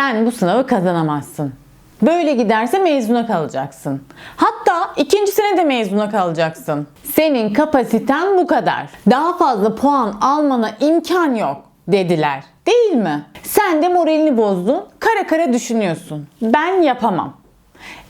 Sen bu sınavı kazanamazsın. Böyle giderse mezuna kalacaksın. Hatta ikincisine de mezuna kalacaksın. Senin kapasiten bu kadar. Daha fazla puan almana imkan yok dediler. Değil mi? Sen de moralini bozdun. Kara kara düşünüyorsun. Ben yapamam.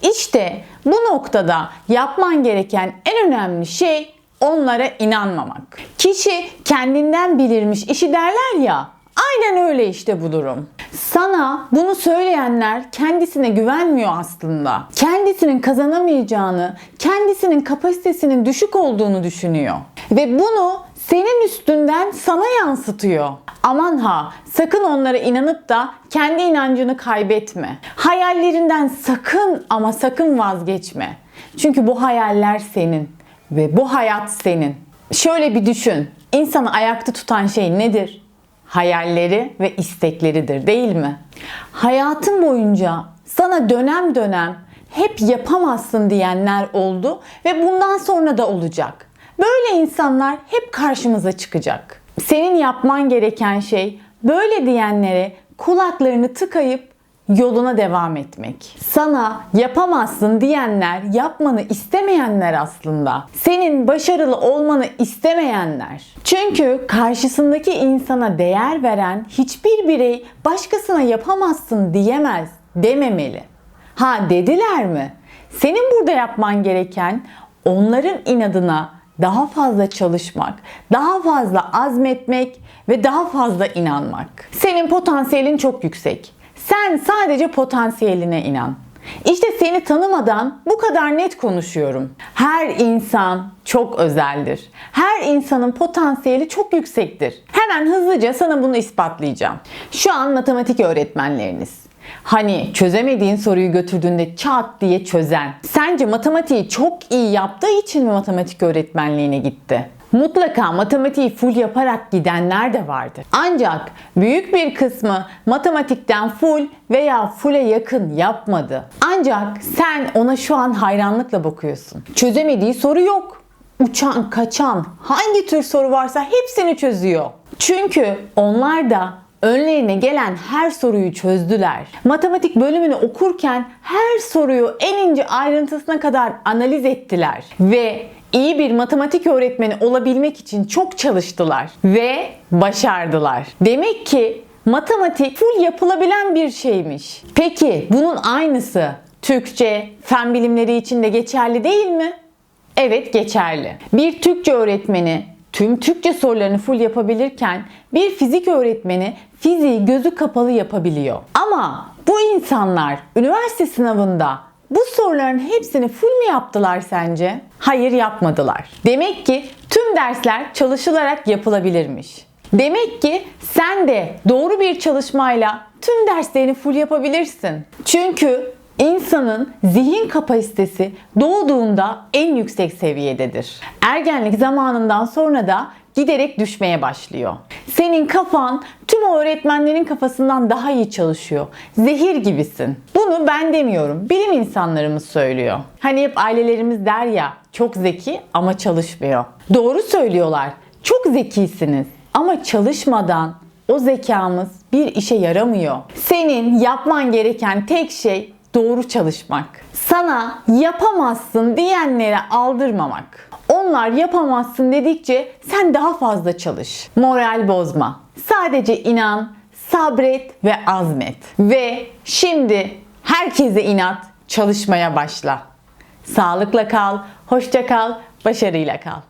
İşte bu noktada yapman gereken en önemli şey onlara inanmamak. Kişi kendinden bilirmiş işi derler ya. Aynen öyle işte bu durum. Sana bunu söyleyenler kendisine güvenmiyor aslında. Kendisinin kazanamayacağını, kendisinin kapasitesinin düşük olduğunu düşünüyor. Ve bunu senin üstünden sana yansıtıyor. Aman ha sakın onlara inanıp da kendi inancını kaybetme. Hayallerinden sakın ama sakın vazgeçme. Çünkü bu hayaller senin ve bu hayat senin. Şöyle bir düşün. İnsanı ayakta tutan şey nedir? Hayalleri ve istekleridir değil mi? Hayatın boyunca sana dönem dönem hep yapamazsın diyenler oldu ve bundan sonra da olacak. Böyle insanlar hep karşımıza çıkacak. Senin yapman gereken şey böyle diyenlere kulaklarını tıkayıp yoluna devam etmek. Sana yapamazsın diyenler yapmanı istemeyenler aslında. Senin başarılı olmanı istemeyenler. Çünkü karşısındaki insana değer veren hiçbir birey başkasına yapamazsın diyemez, dememeli. Ha dediler mi? Senin burada yapman gereken onların inadına daha fazla çalışmak, daha fazla azmetmek ve daha fazla inanmak. Senin potansiyelin çok yüksek. Sen sadece potansiyeline inan. İşte seni tanımadan bu kadar net konuşuyorum. Her insan çok özeldir. Her insanın potansiyeli çok yüksektir. Hemen hızlıca sana bunu ispatlayacağım. Şu an matematik öğretmenleriniz. Hani çözemediğin soruyu götürdüğünde çat diye çözen. Sence matematiği çok iyi yaptığı için mi matematik öğretmenliğine gitti? Mutlaka matematiği full yaparak gidenler de vardır. Ancak büyük bir kısmı matematikten full veya full'e yakın yapmadı. Ancak sen ona şu an hayranlıkla bakıyorsun. Çözemediği soru yok. Uçan, kaçan, hangi tür soru varsa hepsini çözüyor. Çünkü onlar da önlerine gelen her soruyu çözdüler. Matematik bölümünü okurken her soruyu en ince ayrıntısına kadar analiz ettiler ve iyi bir matematik öğretmeni olabilmek için çok çalıştılar ve başardılar. Demek ki matematik full yapılabilen bir şeymiş. Peki bunun aynısı Türkçe, fen bilimleri için de geçerli değil mi? Evet geçerli. Bir Türkçe öğretmeni tüm Türkçe sorularını full yapabilirken bir fizik öğretmeni fiziği gözü kapalı yapabiliyor. Ama bu insanlar üniversite sınavında bu soruların hepsini full mü yaptılar sence? Hayır yapmadılar. Demek ki tüm dersler çalışılarak yapılabilirmiş. Demek ki sen de doğru bir çalışmayla tüm derslerini full yapabilirsin. Çünkü İnsanın zihin kapasitesi doğduğunda en yüksek seviyededir. Ergenlik zamanından sonra da giderek düşmeye başlıyor. Senin kafan tüm o öğretmenlerin kafasından daha iyi çalışıyor. Zehir gibisin. Bunu ben demiyorum. Bilim insanlarımız söylüyor. Hani hep ailelerimiz der ya çok zeki ama çalışmıyor. Doğru söylüyorlar. Çok zekisiniz ama çalışmadan o zekamız bir işe yaramıyor. Senin yapman gereken tek şey doğru çalışmak. Sana yapamazsın diyenlere aldırmamak. Onlar yapamazsın dedikçe sen daha fazla çalış. Moral bozma. Sadece inan, sabret ve azmet. Ve şimdi herkese inat, çalışmaya başla. Sağlıkla kal, hoşça kal, başarıyla kal.